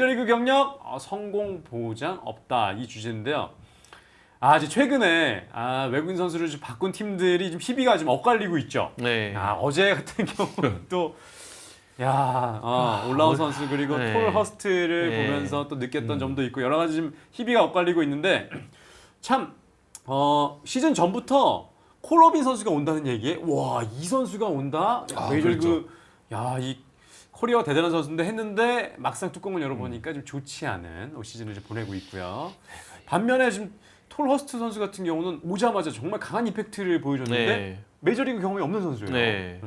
메이저리그 경력 어, 성공 보장 없다 이 주제인데요. 아, 이제 최근에 아, 외국인 선수를 좀 바꾼 팀들이 좀 희비가 좀 엇갈리고 있죠. 네. 아, 어제 같은 경우는 또 야, 어, 올라운 선수 그리고 네. 톨 허스트를 네. 보면서 또 느꼈던 점도 있고 여러 가지 좀 희비가 엇갈리고 있는데 참 어, 시즌 전부터 콜로빈 선수가 온다는 얘기에 와, 이 선수가 온다. 야, 아, 메이저리그 야, 이 커리어가 대단한 선수인데 했는데 막상 뚜껑을 열어보니까 좀 좋지 않은 올 시즌을 좀 보내고 있고요. 반면에 지금 톨 허스트 선수 같은 경우는 오자마자 정말 강한 임팩트를 보여줬는데 네. 메이저리그 경험이 없는 선수예요. 네.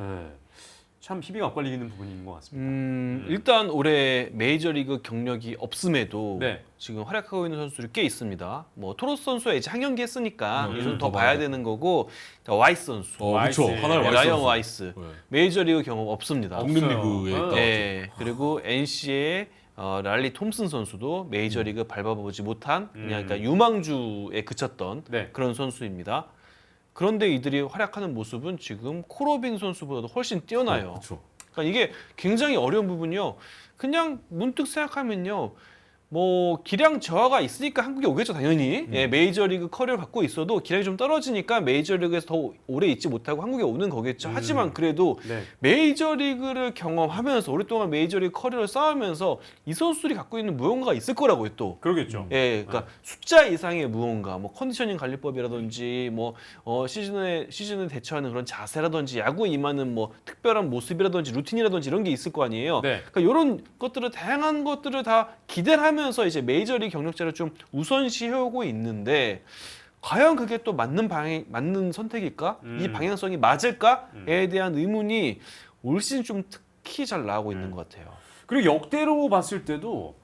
참 희비가 엇갈리는 부분인 것 같습니다. 음, 일단 올해 메이저리그 경력이 없음에도 네. 지금 활약하고 있는 선수들이 꽤 있습니다. 뭐 토로스 선수가 이제 한 경기 했으니까 음, 이좀 음, 더더 봐야 봐야 되는 거고 자, 와이스 선수, 어, 그렇죠. 와이스. 하나를 네, 와이스 라이언 선수. 와이스 네. 메이저리그 경험 없습니다. 없- 독립리그에 없어요. 있다. 네, 그리고 NC의 어, 랄리 톰슨 선수도 메이저리그 밟아보지 못한 그냥 그러니까 유망주에 그쳤던 네. 그런 선수입니다. 그런데 이들이 활약하는 모습은 지금 코로빈 선수보다도 훨씬 뛰어나요. 그렇죠. 그러니까 이게 굉장히 어려운 부분이요. 그냥 문득 생각하면요. 뭐 기량 저하가 있으니까 한국에 오겠죠 당연히 예, 메이저리그 커리어를 갖고 있어도 기량이 좀 떨어지니까 메이저리그에서 더 오래 있지 못하고 한국에 오는 거겠죠 하지만 그래도 네. 메이저리그를 경험하면서 오랫동안 메이저리그 커리어를 쌓으면서 이 선수들이 갖고 있는 무언가가 있을 거라고요 또 그러겠죠. 예, 그러니까 숫자 이상의 무언가, 뭐 컨디셔닝 관리법이라든지, 뭐 어, 시즌에 시즌을 대처하는 그런 자세라든지, 야구에 임하는 뭐 특별한 모습이라든지, 루틴이라든지 이런 게 있을 거 아니에요. 네. 그러니까 이런 것들을 다양한 것들을 다 기대를 하면서 이제 메이저리그 경력자를 좀 우선시하고 있는데. 과연 그게 또 맞는 방향 맞는 선택일까? 음. 이 방향성이 맞을까?에 대한 의문이 올 시즌 좀 특히 잘 나오고 있는 음. 것 같아요. 그리고 역대로 봤을 때도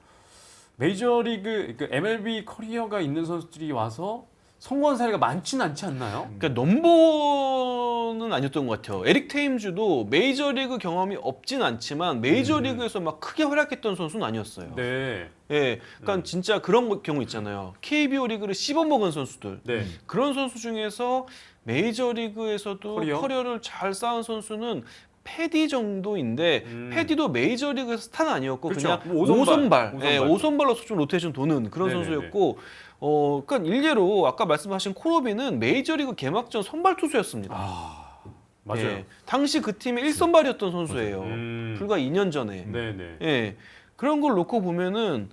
메이저리그 그 MLB 커리어가 있는 선수들이 와서 성공한 사례가 많지는 않지 않나요? 그러니까 넘버는 아니었던 것 같아요. 에릭 테임즈도 메이저리그 경험이 없진 않지만 메이저리그에서 막 크게 활약했던 선수는 아니었어요. 네. 예, 그러니까 진짜 그런 거- 경우 있잖아요. KBO 리그를 씹어먹은 선수들. 네. 그런 선수 중에서 메이저리그에서도 커리어? 커리어? 를 잘 쌓은 선수는 패디 정도인데 음. 패디도 메이저리그에서 스타는 아니었고 그렇죠. 그냥 뭐 오선발. 오선발, 오선발. 예, 오선발로서 좀 로테이션 도는 그런 네 네 네. 선수였고 어, 그러니까 일례로 아까 말씀하신 코로비는 메이저리그 개막전 선발 투수였습니다. 아, 맞아요. 예, 당시 그 팀의 1선발이었던 선수예요. 음. 불과 2년 전에. 네, 네. 예. 그런 걸 놓고 보면은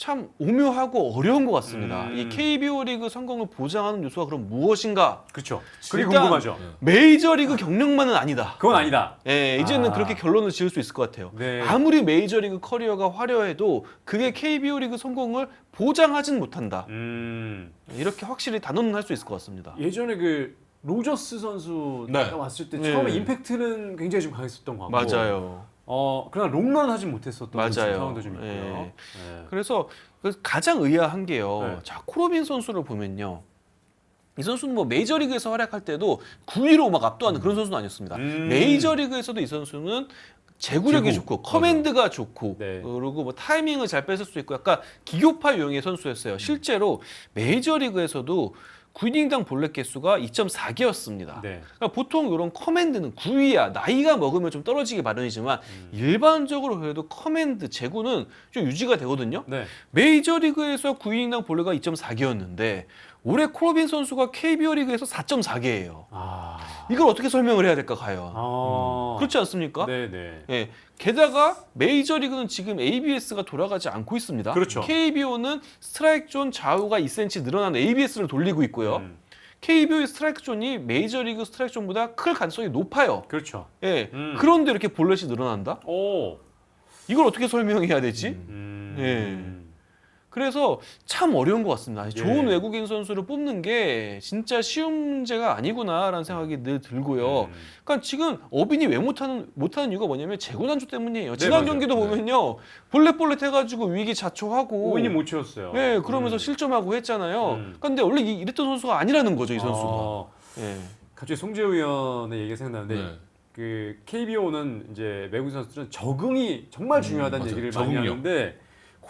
참 오묘하고 어려운 것 같습니다. 음. 이 KBO 리그 성공을 보장하는 요소가 그럼 무엇인가? 그렇죠. 그게 일단- 궁금하죠. 메이저 리그 경력만은 아니다. 그건 아니다. 예, 이제는 아. 그렇게 결론을 지을 수 있을 것 같아요. 네. 아무리 메이저 리그 커리어가 화려해도 그게 KBO 리그 성공을 보장하진 못한다. 음. 이렇게 확실히 단언을 할수 있을 것 같습니다. 예전에 그 로저스 선수가 네. 왔을 때 네. 처음에 임팩트는 굉장히 좀 강했었던 것 같고 맞아요. 어, 그러나 롱런 하진 못했었던 맞아요. 그런 상황도 좀 있고요. 예. 네. 그래서 그 가장 의아한 게요. 네. 자 코로빈 선수를 보면요. 이 선수는 뭐 메이저리그에서 활약할 때도 9위로 막 압도하는 그런 선수는 아니었습니다. 음. 메이저리그에서도 이 선수는 제구력이 제구. 좋고 커맨드가 좋고 네. 그리고 뭐 타이밍을 잘 뺏을 수 있고 약간 기교파 유형의 선수였어요. 실제로 메이저리그에서도 9이닝당 볼넷 개수가 2.4개였습니다. 네. 그러니까 보통 이런 커맨드는 9위야 나이가 먹으면 좀 떨어지기 마련이지만 음. 일반적으로 그래도 커맨드 제구는 좀 유지가 되거든요. 네. 메이저리그에서 9이닝당 볼넷가 2.4개였는데 올해 코로빈 선수가 KBO 리그에서 4.4개예요. 아. 이걸 어떻게 설명을 해야 될까 과연? 아. 그렇지 않습니까? 네, 네. 예. 게다가 메이저 리그는 지금 ABS가 돌아가지 않고 있습니다. 그렇죠. KBO는 스트라이크 존 좌우가 2cm 늘어난 ABS를 돌리고 있고요. 음. KBO의 스트라이크 존이 메이저 리그 스트라이크 존보다 클 가능성이 높아요. 그렇죠. 예. 음. 그런데 이렇게 볼넷이 늘어난다? 오. 이걸 어떻게 설명해야 되지? 음. 예. 그래서 참 어려운 것 같습니다. 좋은 예. 외국인 선수를 뽑는 게 진짜 쉬운 문제가 아니구나라는 생각이 늘 들고요. 음. 그러니까 지금 어빈이 왜 못하는 못하는 이유가 뭐냐면 재고난주 때문이에요. 네, 지난 맞아요. 경기도 네. 보면요 볼넷볼넷 해가지고 위기 자초하고 오인이 못 채웠어요. 네, 그러면서 음. 실점하고 했잖아요. 음. 근데 원래 이- 이랬던 선수가 아니라는 거죠, 이 선수가. 어, 예. 갑자기 송재우 의원의 얘기가 생각나는데 네. 그 KBO는 이제 외국인 선수들은 적응이 정말 중요하다는 맞아요. 얘기를 많이 적응력. 하는데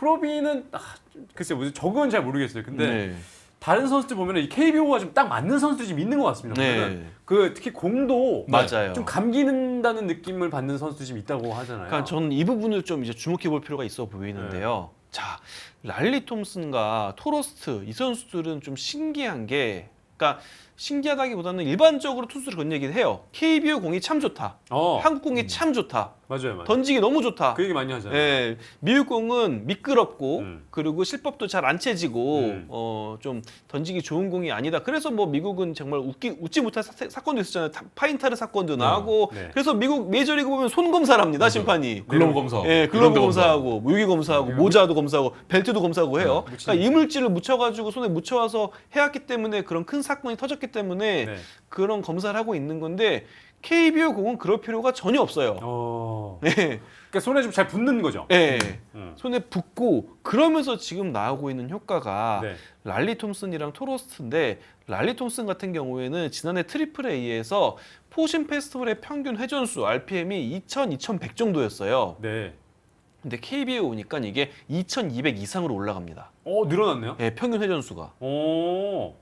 코로비는 아, 좀 글쎄 무슨 적응은 잘 모르겠어요. 근데 네. 다른 선수들 보면 이 KBO가 좀 딱 맞는 선수들이 좀 있는 것 같습니다. 보면은 네. 그 특히 공도 맞아요. 좀 감기는다는 느낌을 받는 선수들이 좀 있다고 하잖아요. 그러니까 저는 이 부분을 좀 이제 주목해 볼 필요가 있어 보이는데요. 자, 랄리 톰슨과 토러스트 이 선수들은 좀 신기한 게 그러니까 신기하다기보다는 일반적으로 투수를 그런 얘기를 해요. KBO 공이 참 좋다. 어, 한국 공이 참 좋다. 맞아요, 맞아요. 던지기 너무 좋다. 그 얘기 많이 하잖아요. 예, 미국 공은 미끄럽고 음. 그리고 실법도 잘 안 채지고 음. 어좀 던지기 좋은 공이 아니다. 그래서 뭐 미국은 정말 웃기 웃지 못할 사, 건도 있었잖아요. 타- 파인타르 사건도 나고 네. 그래서 미국 메이저리그 보면 손 검사를 합니다. 맞아요. 심판이. 글러브 검사. 예, 글러브 이런 데 검사하고 무기 검사하고 모자도 검사하고 벨트도 검사하고 해요. 네, 묻히는 그러니까 이물질을 묻혀가지고 손에 묻혀와서 해왔기 때문에 그런 큰 사건이 터졌기 때문에 네. 그런 검사를 하고 있는 건데 KBO 공은 그럴 필요가 전혀 없어요. 어, 네. 그러니까 손에 좀 잘 붙는 거죠. 예. 음. 손에 붙고 그러면서 지금 나오고 있는 효과가 네. 랄리 톰슨이랑 토로스트인데 랄리 톰슨 같은 경우에는 지난해 트리플 A에서 포신 페스티벌의 평균 회전수 RPM이 2,000, 2,100 정도였어요. 네. 근데 KBO에 오니까 이게 2,200 이상으로 올라갑니다. 어, 늘어났네요. 예, 평균 회전수가. 오.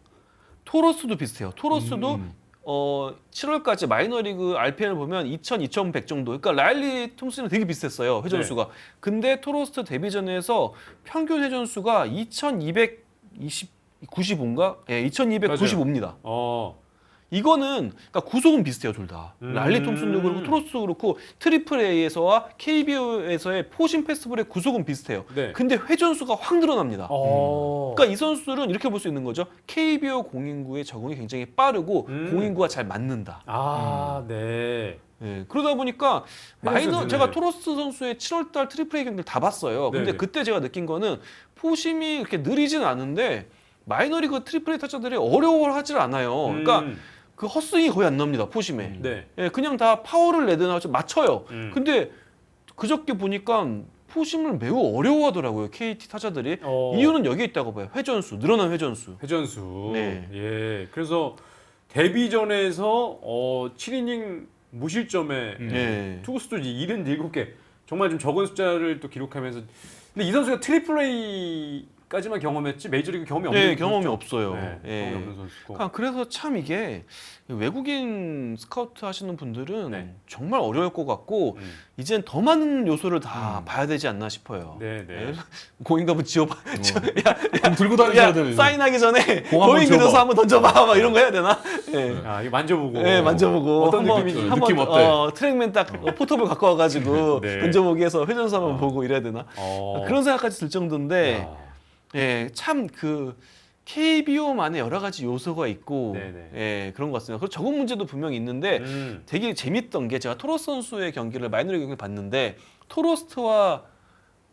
토로스도 비슷해요. 토로스도 음. 어 7월까지 마이너리그 RPM을 보면 2,000, 2,100 정도. 그러니까 랄리 톰슨은 되게 비슷했어요. 회전수가. 네. 근데 토로스트 데뷔전에서 평균 회전수가 2,220 95인가? 예, 2,295입니다. 어. 이거는 그러니까 구속은 비슷해요, 둘 다. 음. 랄리 톰슨도 그렇고 토로스도 그렇고 트리플 A에서와 KBO에서의 포신 페스티벌의 구속은 비슷해요. 네. 근데 회전수가 확 늘어납니다. 어. 그러니까 이 선수들은 이렇게 볼 수 있는 거죠. KBO 공인구의 적응이 굉장히 빠르고 음. 공인구가 잘 맞는다. 아, 네. 예, 그러다 보니까 마이너 되네. 제가 토로스 선수의 7월달 트리플 A 경기를 다 봤어요. 근데 네네. 그때 제가 느낀 거는 포심이 이렇게 느리진 않은데 마이너리그 트리플 A 타자들이 어려워하질 않아요. 그러니까 음. 그 헛스윙이 거의 안 납니다. 포심에. 네. 예, 그냥 다 파워를 내든 좀 맞춰요. 음. 근데 그저께 보니까 포심을 매우 어려워하더라고요. KT 타자들이. 어. 이유는 여기에 있다고 봐요. 회전수, 늘어난 회전수. 회전수. 네. 예. 그래서 데뷔 전에서 어, 7이닝 무실점에 음. 예. 투구수도 77개. 정말 좀 적은 숫자를 또 기록하면서 근데 이 선수가 트리플 A 까지만 경험했지 메이저리그 경험이 없는 네, 경험이 선수죠. 없어요. 네, 예. 경험이 없는 선수고. 아, 그래서 참 이게 외국인 스카우트 하시는 분들은 네. 정말 어려울 것 같고 음. 이젠 더 많은 요소를 다 음. 봐야 되지 않나 싶어요. 네, 네. 고인감은 지워봐. 공 들고 다니셔야 야, 되는. 사인하기 전에 공 한번 지워봐. 던져봐. 막 이런 거 해야 되나? 예. 아, 이거 만져보고. 네, 만져보고 어떤 한번 느낌인지. 한번 느낌 어때? 어, 트랙맨 딱 어, 포터블 갖고 와가지고 네. 던져보기 해서 회전수 한번 보고 이래야 되나? 어. 그런 생각까지 들 정도인데 야. 예, 참그 KBO만의 여러 가지 요소가 있고 네네. 예, 그런 것 같습니다. 그리고 적응 문제도 분명히 있는데 음. 되게 재밌던 게 제가 토로스 선수의 경기를 마이너리그 경기를 봤는데 토로스트와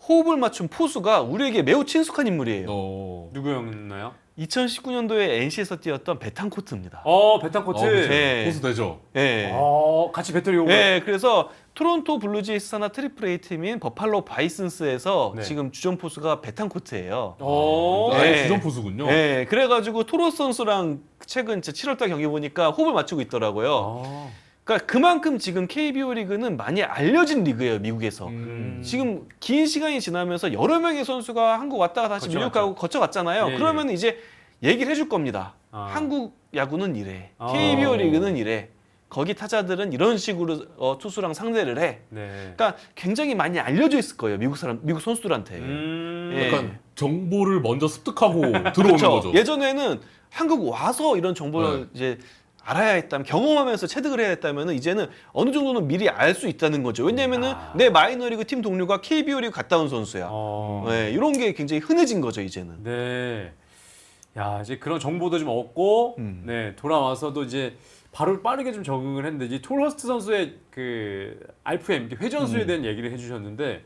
호흡을 맞춘 포수가 우리에게 매우 친숙한 인물이에요. 어. 누구였나요? 2019년도에 NC에서 뛰었던 베탄코트입니다. 어, 베탄코트. 어, 그죠. 네. 포수 되죠. 예. 어, 같이 배터리 오고. 예, 그래서 토론토 블루제이스 산하 트리플 A 팀인 버팔로 바이슨스에서 네. 지금 주전 포수가 베탄코트예요. 어. 아예 네. 주전 포수군요. 예, 그래가지고 토로스 선수랑 최근 이제 7월달 경기 보니까 호흡을 맞추고 있더라고요. 어. 그러니까 그만큼 지금 KBO 리그는 많이 알려진 리그예요, 미국에서. 음. 지금 긴 시간이 지나면서 여러 명의 선수가 한국 왔다가 다시 거쳐갔죠. 미국 가고 거쳐갔잖아요. 예, 예. 그러면 이제 얘기를 해줄 겁니다. 아. 한국 야구는 이래, 아. KBO 리그는 이래. 거기 타자들은 이런 식으로 어, 투수랑 상대를 해. 네. 그러니까 굉장히 많이 알려져 있을 거예요, 미국 사람, 미국 선수들한테. 음. 예. 약간 정보를 먼저 습득하고 들어오는 그렇죠. 거죠. 예전에는 한국 와서 이런 정보를 네. 이제 알아야 했다면 경험하면서 체득을 해야 했다면 이제는 어느 정도는 미리 알 수 있다는 거죠. 왜냐면은 아. 내 마이너리그 팀 동료가 KBO 리그 갔다 온 선수야. 어. 네, 이런 게 굉장히 흔해진 거죠 이제는. 네. 야, 이제 그런 정보도 좀 얻고 음. 네, 돌아와서도 이제 바로 빠르게 좀 적응을 했는데 이제 톨허스트 선수의 그 RPM 회전수에 음. 대한 얘기를 해 주셨는데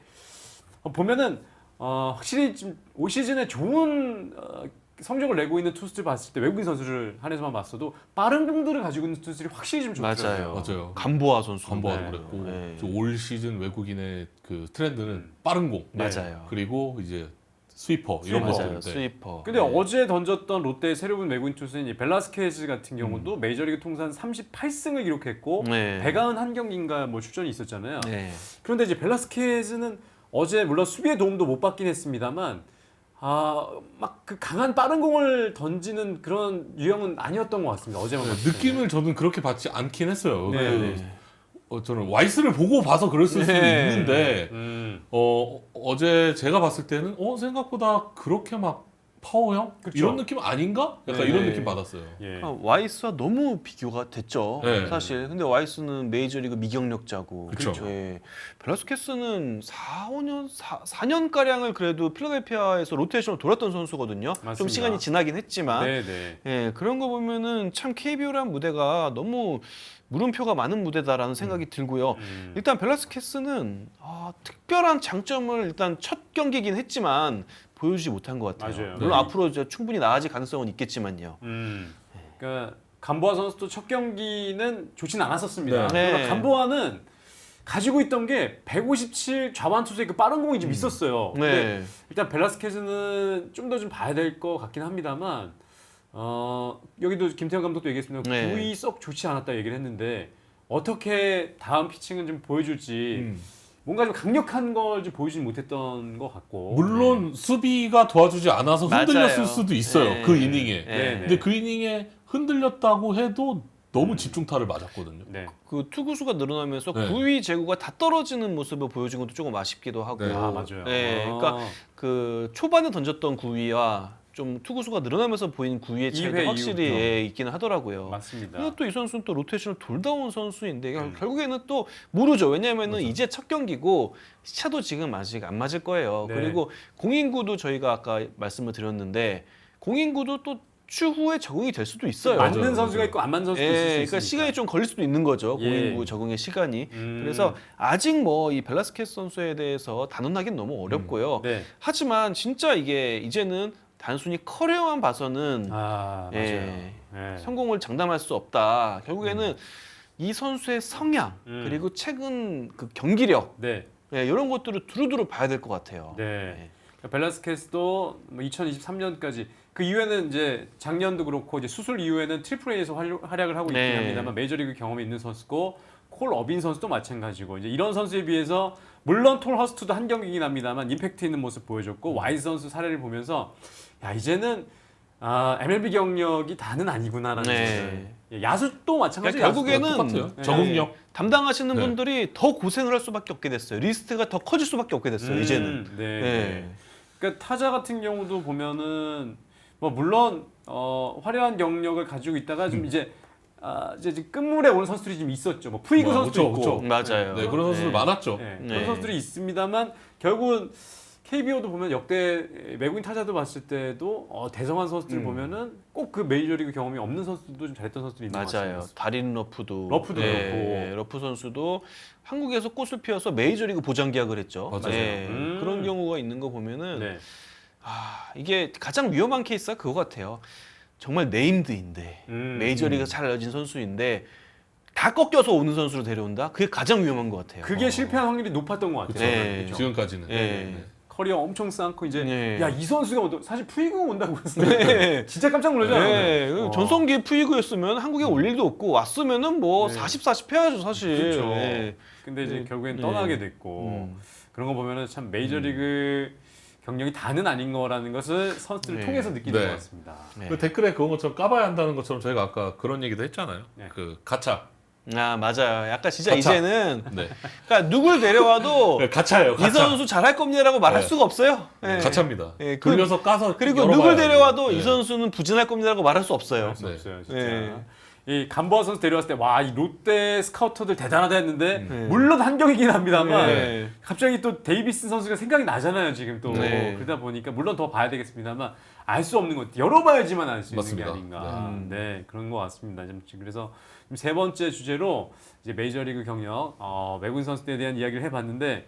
어, 보면은 어, 확실히 지금 올 시즌에 좋은 어, 성적을 내고 있는 투수들 봤을 때 외국인 선수를 한해서만 봤어도 빠른 공들을 가지고 있는 투수들이 확실히 좀 좋더라고요. 맞아요. 맞아요. 간보아 선수. 간보아도 네. 그랬고 네. 저올 시즌 외국인의 그 트렌드는 빠른 공 네. 맞아요. 그리고 이제 스위퍼 이런 스위퍼. 맞아요. 스위퍼. 근데 네. 어제 던졌던 롯데의 새로운 외국인 투수인 이 벨라스케즈 같은 경우도 음. 메이저리그 통산 38승을 기록했고 네. 배가은 한 경기인가 뭐 출전이 있었잖아요. 네. 그런데 이제 벨라스케즈는 어제 물론 수비의 도움도 못 받긴 했습니다만 아막 그 강한 빠른 공을 던지는 그런 유형은 아니었던 것 같습니다. 어제만 네. 느낌을 저는 그렇게 받지 않긴 했어요. 네, 그 네. 어, 저는 와이스를 보고 봐서 그랬을 수도 네. 있는데 음. 어 어제 제가 봤을 때는 어 생각보다 그렇게 막 파워형 그쵸. 이런 느낌 아닌가? 약간 네. 이런 느낌 받았어요. 예. 아, 와이스와 너무 비교가 됐죠. 네. 사실. 근데 와이스는 메이저리그 미경력자고. 그쵸. 예. 벨라스케스는 4, 5년, 4, 4년 가량을 그래도 필라델피아에서 로테이션으로 돌았던 선수거든요. 좀 맞습니다. 시간이 지나긴 했지만. 네, 네. 예, 그런 거 보면은 참 KBO란 무대가 너무 물음표가 많은 무대다라는 생각이 들고요. 음. 일단 벨라스케스는 아, 특별한 장점을 일단 첫 경기긴 했지만 보여주지 못한 것 같아요. 맞아요. 물론 네. 앞으로 이제 충분히 나아질 가능성은 있겠지만요. 음. 그러니까 감보아 선수도 첫 경기는 좋진 않았었습니다. 네. 그러나 네. 감보아는 가지고 있던 게 157 좌완 투수의 그 빠른 공이 좀 있었어요. 근데 네. 일단 벨라스케즈는 좀 더 좀 봐야 될 것 같긴 합니다만 어, 여기도 김태형 감독도 얘기했습니다. 네. 구위 썩 좋지 않았다 얘기를 했는데 어떻게 다음 피칭은 좀 보여줄지 음. 뭔가 좀 강력한 걸 좀 보여주지 못했던 것 같고 물론 수비가 도와주지 않아서 흔들렸을 맞아요. 수도 있어요. 네. 그 이닝에. 네. 네. 근데 그 이닝에 흔들렸다고 해도 너무 집중타를 맞았거든요. 네. 그 투구수가 늘어나면서 네. 구위 제구가 다 떨어지는 모습을 보여준 것도 조금 아쉽기도 하고. 네. 아 맞아요. 네, 아. 그러니까 그 초반에 던졌던 구위와 좀 투구수가 늘어나면서 보인 구위의 차이도 이회 확실히 이후부터. 예, 있기는 하더라고요. 맞습니다. 근데 또 이 선수는 또 로테이션을 돌다 온 선수인데 음. 결국에는 또 모르죠. 왜냐하면은 이제 첫 경기고 시차도 지금 아직 안 맞을 거예요. 네. 그리고 공인구도 저희가 아까 말씀을 드렸는데 공인구도 또 추후에 적응이 될 수도 있어요. 맞는 맞아요, 선수가. 있고 안 맞는 선수도 예, 있을 수 그러니까 있으니까. 시간이 좀 걸릴 수도 있는 거죠. 예. 공인구 적응의 시간이. 음. 그래서 아직 뭐 이 벨라스케스 선수에 대해서 단언하기는 너무 어렵고요. 네. 하지만 진짜 이게 이제는 단순히 커리어만 봐서는 아 맞아요. 예, 예. 성공을 장담할 수 없다. 결국에는 이 선수의 성향 음. 그리고 최근 그 경기력 네. 예, 이런 것들을 두루두루 봐야 될 것 같아요. 네. 벨라스케스도 뭐 2023년까지 그 이후에는 이제 작년도 그렇고 이제 수술 이후에는 트리플 A에서 활- 활약을 하고 있긴 네. 합니다만 메이저리그 경험이 있는 선수고 콜 어빈 선수도 마찬가지고 이제 이런 선수에 비해서 물론 톨 허스트도 한 경기긴 합니다만 임팩트 있는 모습 보여줬고 와이즈 선수 사례를 보면서 야 이제는 아, MLB 경력이 다는 아니구나라는 네. 예, 야수도 마찬가지예요. 그러니까 결국에는. 똑같아요. 네. 적응력. 담당하시는 네. 분들이 더 고생을 할 수밖에 없게 됐어요. 리스트가 더 커질 수밖에 없게 됐어요. 음, 이제는. 네. 네. 그러니까 타자 같은 경우도 보면은 뭐 물론 어, 화려한 경력을 가지고 있다가 좀 이제 아, 이제 지금 끝물에 오는 선수들이 좀 있었죠. 뭐 푸이그 뭐, 선수도 그쵸, 있고. 그쵸. 맞아요. 네, 그런 선수들 네. 많았죠. 네, 네. 그런 선수들이 있습니다만 결국은 KBO도 보면 역대 외국인 타자도 봤을 때도 어, 대성한 선수들 음. 보면은 꼭 그 메이저리그 경험이 없는 선수들도 좀 잘했던 선수들이 있는 것 맞아요. 같습니다. 다린 러프도 러프도 그렇고. 네, 러프 선수도 한국에서 꽃을 피워서 메이저리그 보장 계약을 했죠. 맞아요. 네, 음. 그런 경우가 있는 거 보면은 네. 아, 이게 가장 위험한 케이스가 그거 같아요. 정말 네임드인데 음. 메이저리그 잘 알려진 선수인데 다 꺾여서 오는 선수를 데려온다. 그게 가장 위험한 것 같아요. 그게 실패한 확률이 높았던 것 같아요. 네. 그죠? 지금까지는. 네. 네. 커리어 엄청 쌓고 이제 네. 야이 선수가 어떠- 사실 푸이그 온다고 했을 때 네. 진짜 깜짝 놀라잖아요. 네, 어. 전성기 푸이그였으면 한국에 올 일도 없고 왔으면은 뭐 네. 40, 40 해야죠 사실. 그렇죠. 네. 근데 이제 네. 결국엔 네. 떠나게 됐고 음. 그런 거 보면은 참 메이저리그 경력이 다는 아닌 거라는 것을 선수들을 네. 통해서 느끼는 네. 것 같습니다. 네. 그 댓글에 그런 것처럼 까봐야 한다는 것처럼 저희가 아까 그런 얘기도 했잖아요. 네. 그 가차. 아 맞아요. 약간 진짜 가차. 이제는 네. 그러니까 누굴 데려와도 네, 가차예요. 이 가차. 선수 잘할 겁니다라고 말할 네. 수가 없어요. 네. 가차입니다. 네, 그- 돌려서 까서 그리고 열어봐야 누굴 돼요. 데려와도 네. 이 선수는 부진할 겁니다라고 말할 수 없어요. 할수 네. 없어요, 진짜. 네. 이 감보아 선수 데려왔을 때 와 이 롯데 스카우터들 대단하다 했는데 네. 물론 한 경기긴 합니다만 네. 갑자기 또 데이비스 선수가 생각이 나잖아요 지금 또 네. 그러다 보니까 물론 더 봐야 되겠습니다만 알 수 없는 것 열어봐야지만 알 수 있는. 게 아닌가 네. 네. 그런 것 같습니다 좀 그래서 지금 세 번째 주제로 이제 메이저리그 경력 어, 외국인 선수들에 대한 이야기를 해봤는데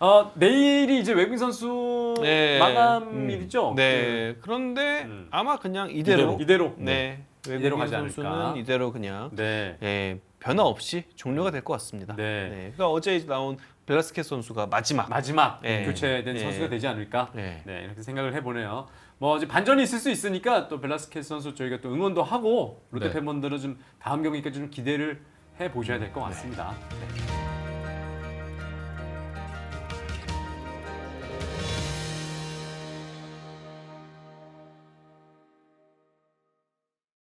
어, 내일이 이제 외국인 선수 네. 마감일이죠 네. 그런데 음. 아마 그냥 이대로. 이대로 네. 이대로 외국인 가지 선수는 않을까. 이대로 그냥 네. 예, 변화 없이 종료가 될 것 같습니다. 네. 그러니까 어제 나온 벨라스케 선수가 마지막. 마지막 네. 교체된 네. 선수가 되지 않을까 네. 네 이렇게 생각을 해보네요. 뭐 이제 반전이 있을 수 있으니까 또 벨라스케스 선수 저희가 또 응원도 하고 롯데 네. 팬분들은 좀 다음 경기까지 좀 기대를 해 보셔야 될 것 같습니다. 네.